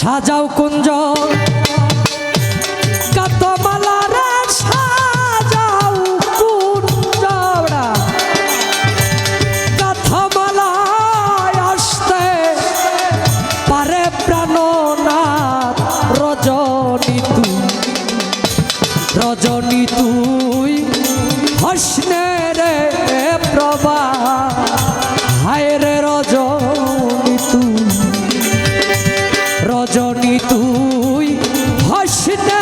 সাজাও কুঞ্জ। কাতমালা তুই হাসতে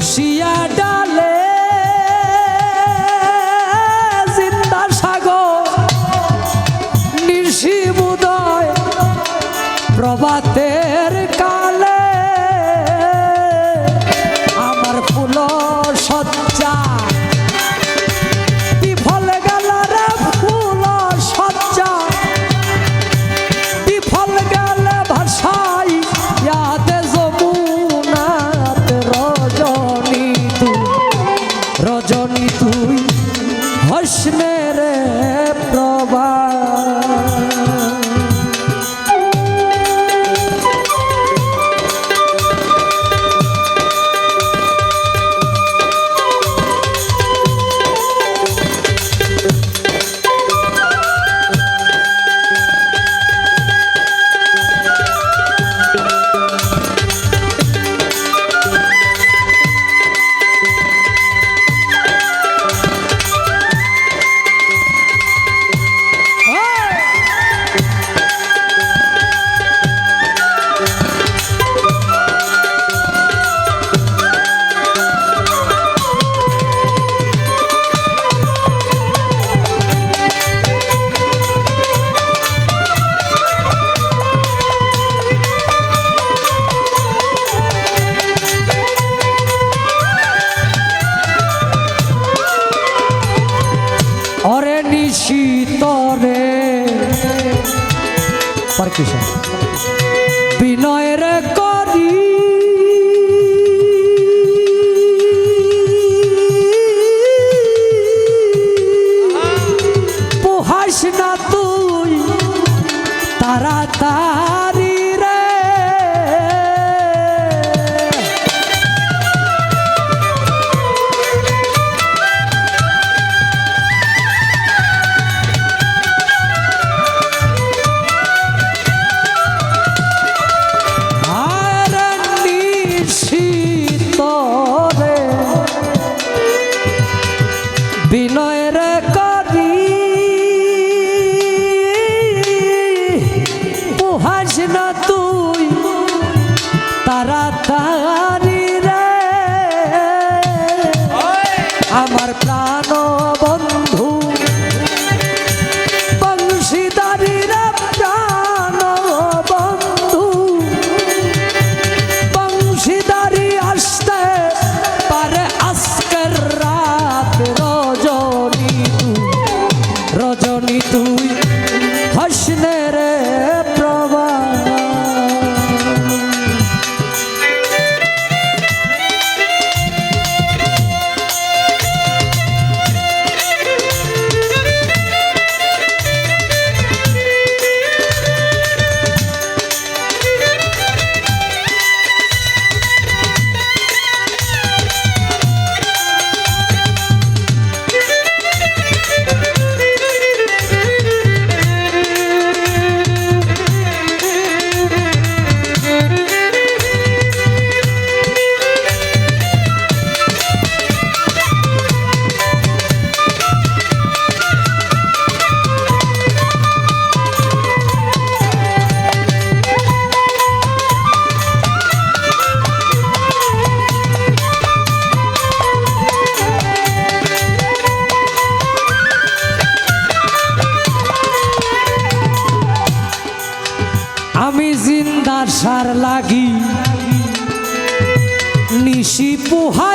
she Para amar plan আশার লাগি নিশি পোহা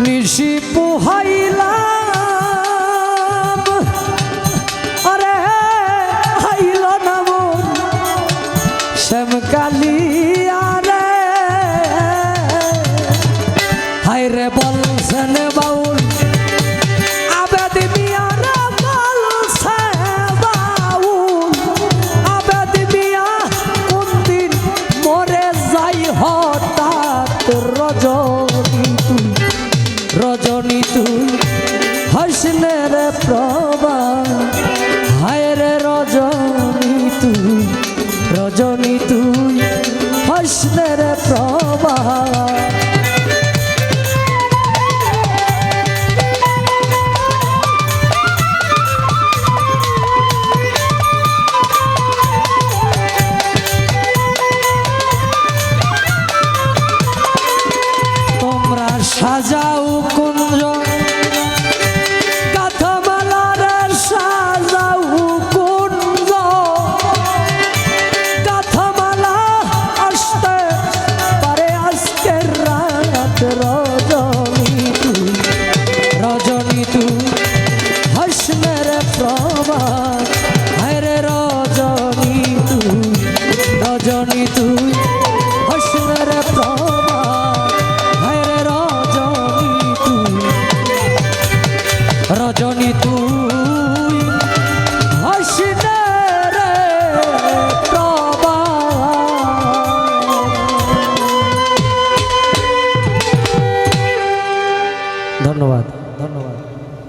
নিশি পোহাইলা আরে হাইল নাম শ্যামকালী আরে। হাইরে বলছেন বাউল। তুই হাসলে রে প্রভা হায় রে রজনী তুই রজনী তুই। হাসলে রে প্রভা